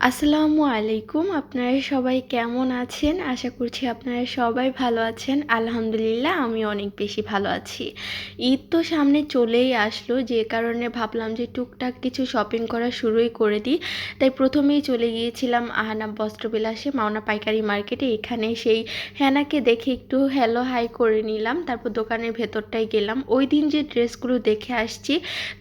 আসসালামু আলাইকুম, আপনারা সবাই কেমন আছেন? আশা করছি আপনারা সবাই ভালো আছেন। আলহামদুলিল্লাহ আমি অনেক বেশি ভালো আছি। ঈদ তো সামনে চলেই আসলো, যে কারণে ভাবলাম যে টুকটাক কিছু শপিং করা শুরুই করে দিই। তাই প্রথমেই চলে গিয়েছিলাম আহানা বস্ত্রবিলাসে মাওনা পাইকারি মার্কেটে। এখানে সেই হ্যানাকে দেখে একটু হ্যালো হাই করে নিলাম। তারপর দোকানের ভেতরটায় গেলাম। ওই দিন যে ড্রেসগুলো দেখে আসছি,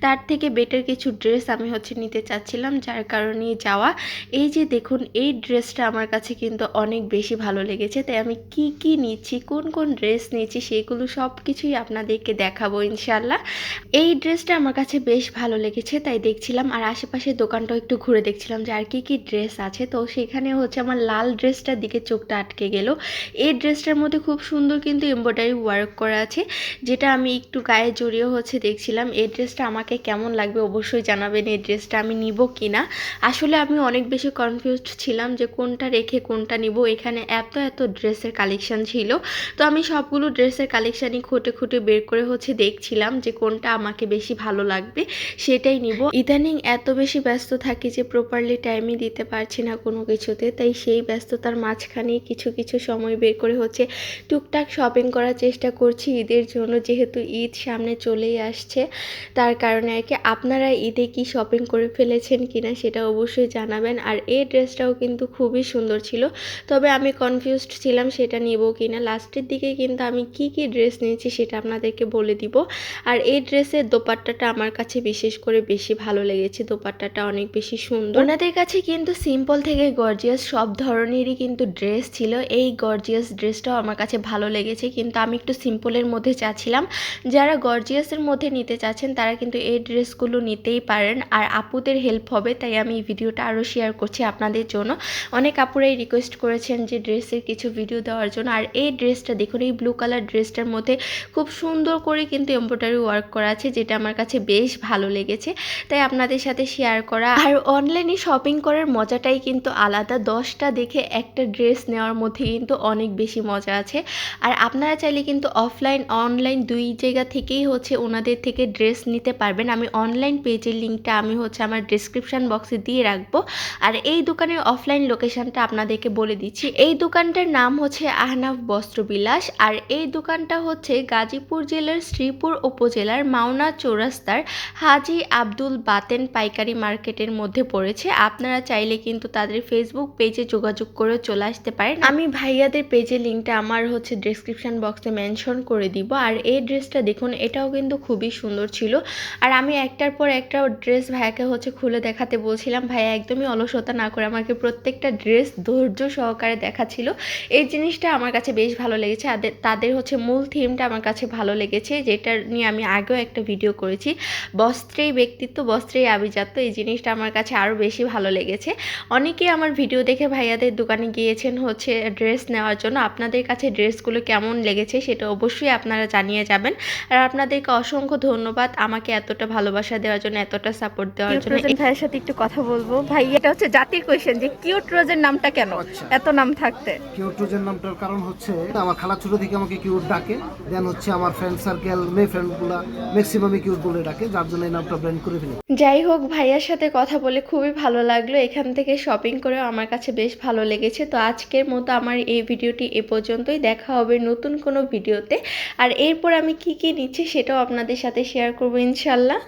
তার থেকে বেটার কিছু ড্রেস আমি হচ্ছে নিতে চাচ্ছিলাম। যার কারণে যাওয়া। এই যে দেখুন, এই ড্রেসটা আমার কাছে কিন্তু অনেক বেশি ভালো লেগেছে, তাই আমি কি কি নিচ্ছি, কোন কোন ড্রেস নিচ্ছি সেগুলো সব কিছুই আপনাদেরকে দেখাবো ইনশাল্লাহ এই ড্রেসটা আমার কাছে বেশ ভালো লেগেছে, তাই দেখছিলাম আর আশেপাশে দোকানটাও একটু ঘুরে দেখছিলাম যে আর কি কি ড্রেস আছে। তো সেখানে হচ্ছে আমার লাল ড্রেসটার দিকে চোখটা আটকে গেল। এই ড্রেসটার মধ্যে খুব সুন্দর কিন্তু এমব্রয়ডারি ওয়ার্ক করা আছে, যেটা আমি একটু গায়ে জড়িয়ে হচ্ছে দেখছিলাম। এই ড্রেসটা আমাকে কেমন লাগবে অবশ্যই জানাবেন, এই ড্রেসটা আমি নিব কি না আসলে আমি অনেক বেশি কনফিউজড ছিলাম যে কোনটা রেখে কোনটা নিব। এখানে এত এত ড্রেসের কালেকশন ছিল। তো আমি সবগুলো ড্রেসের কালেকশানই খুঁটে খুঁটে বের করে হচ্ছে দেখছিলাম যে কোনটা আমাকে বেশি ভালো লাগবে, সেটাই নিব। ইদানিং এত বেশি ব্যস্ত থাকি যে প্রপারলি টাইমই দিতে পারছি না কোনো কিছুতে। তাই সেই ব্যস্ততার মাঝখানেই কিছু কিছু সময় বের করে হচ্ছে টুকটাক শপিং করার চেষ্টা করছি ঈদের জন্য। যেহেতু ঈদ সামনে চলেই আসছে, তার কারণে আর কি। আপনারা ঈদে কি শপিং করে ফেলেছেন কিনা সেটা অবশ্যই জানাবেন। আর এই ড্রেসটাও কিন্তু খুবই সুন্দর ছিল। তবে আমি কনফিউজড ছিলাম সেটা নিব কি না লাস্টের দিকে কিন্তু আমি কি কি ড্রেস নিয়েছি সেটা আপনাদেরকে বলে দিব। আর এই ড্রেসের দোপাট্টাটা আমার কাছে বিশেষ করে বেশি ভালো লেগেছে। দোপাট্টাটা অনেক বেশি সুন্দর। ওনাদের কাছে কিন্তু সিম্পল থেকে গর্জিয়াস সব ধরনেরই কিন্তু ড্রেস ছিল। এই গর্জিয়াস ড্রেসটাও আমার কাছে ভালো লেগেছে। কিন্তু আমি একটু সিম্পলের মধ্যে চাচ্ছিলাম। যারা গর্জিয়াসের মধ্যে নিতে চাচ্ছেন, তারা কিন্তু এই ড্রেসগুলো নিতেই পারেন। আর আপুদের হেল্প হবে, তাই আমি ভিডিওটা আরও শেয়ার করছি আপনাদের জন্য। অনেক আপুরাই রিকোয়েস্ট করেছেন যে ড্রেসের কিছু ভিডিও দেওয়ার জন্য। আর এই ড্রেসটা দেখুন, এই ব্লু কালার ড্রেসটার মধ্যে খুব সুন্দর করে কিন্তু এমব্রয়ডারি ওয়ার্ক করা আছে, যেটা আমার কাছে বেশ ভালো লেগেছে। তাই আপনাদের সাথে শেয়ার করা। আর অনলাইনে শপিং করার মজাটাই কিন্তু আলাদা। দশটা দেখে একটা ড্রেস নেওয়ার মধ্যে কিন্তু অনেক বেশি মজা আছে। আর আপনারা চাইলে কিন্তু অফলাইন অনলাইন দুই জায়গা থেকেই হচ্ছে ওনাদের থেকে ড্রেস নিতে পারবেন। আমি অনলাইন পেজের লিঙ্কটা আমি হচ্ছে আমার ডিসক্রিপশান বক্সে দিয়ে রাখব। আর এই দোকানের অফলাইন লোকেশনটা আপনাদেরকে বলে দিচ্ছি। এই দোকানটার নাম হচ্ছে আহনাফ বস্ত্রবিলাস আর এই দোকানটা হচ্ছে গাজীপুর জেলার শ্রীপুর উপজেলার মাওনা চৌরাস্তার হাজি আব্দুল বাতেন পাইকারি মার্কেটের মধ্যে পড়েছে। আপনারা চাইলে কিন্তু তাদের ফেসবুক পেজে যোগাযোগ করে চলে আসতে পারেন। আমি ভাইয়াদের পেজের লিঙ্কটা আমার হচ্ছে ডিসক্রিপশন বক্সে মেনশন করে দিব। আর এই ড্রেসটা দেখুন, এটাও কিন্তু খুবই সুন্দর ছিল। আর আমি একটার পর একটা ড্রেস ভাইয়াকে হচ্ছে খুলে দেখাতে বলছিলাম। ভাইয়া একদমই অলসতা না করে আমাকে প্রত্যেকটা ড্রেস ধৈর্য সহকারে দেখাচ্ছিল। এই জিনিসটা আমার কাছে বেশ ভালো লেগেছে। তাদের হচ্ছে মূল থিমটা আমার কাছে ভালো লেগেছে যেটা নিয়ে আমি আগেও একটা ভিডিও করেছি। বস্ত্রেই ব্যক্তিত্ব বস্ত্রেই আভিজাত্য এই জিনিসটা আমার কাছে আরও বেশি ভালো লেগেছে। অনেকেই আমার ভিডিও দেখে ভাইয়াদের দোকানে গিয়েছেন হচ্ছে ড্রেস নেওয়ার জন্য। আপনাদের কাছে ড্রেসগুলো কেমন লেগেছে সেটা অবশ্যই আপনারা জানিয়ে যাবেন। আর আপনাদেরকে অসংখ্য ধন্যবাদ আমাকে এতটা ভালোবাসা দেওয়ার জন্য এতটা সাপোর্ট দেওয়ার জন্য। ভাইয়ের সাথে একটু কথা বলব। ভাই এটা হচ্ছে জাতির কোয়েশ্চেন যে কিউট রোজের নামটা কেন? আচ্ছা। এত নাম থাকতে। কিউট রোজের নামটার কারণ হচ্ছে আমার খালা ছোট থেকে আমাকে কিউট ডাকে দেন হচ্ছে আমার ফ্রেন্ড সার্কেল মেয়ে ফ্রেন্ডগুলা ম্যাক্সিমামই কিউট বলে ডাকে যার জন্য এই নামটা ব্র্যান্ড করে ফেলি। যাই হোক ভাইয়ার সাথে কথা বলে খুবই ভালো লাগল। এখান থেকে শপিং করে আমার কাছে বেশ ভালো লেগেছে। তো আজকের মতো আমার এই ভিডিওটি এ পর্যন্তই। দেখা হবে নতুন কোনো ভিডিওতে। আর এরপর আমি কি কি নিচ্ছি সেটাও আপনাদের সাথে শেয়ার করব ইনশাল্লাহ।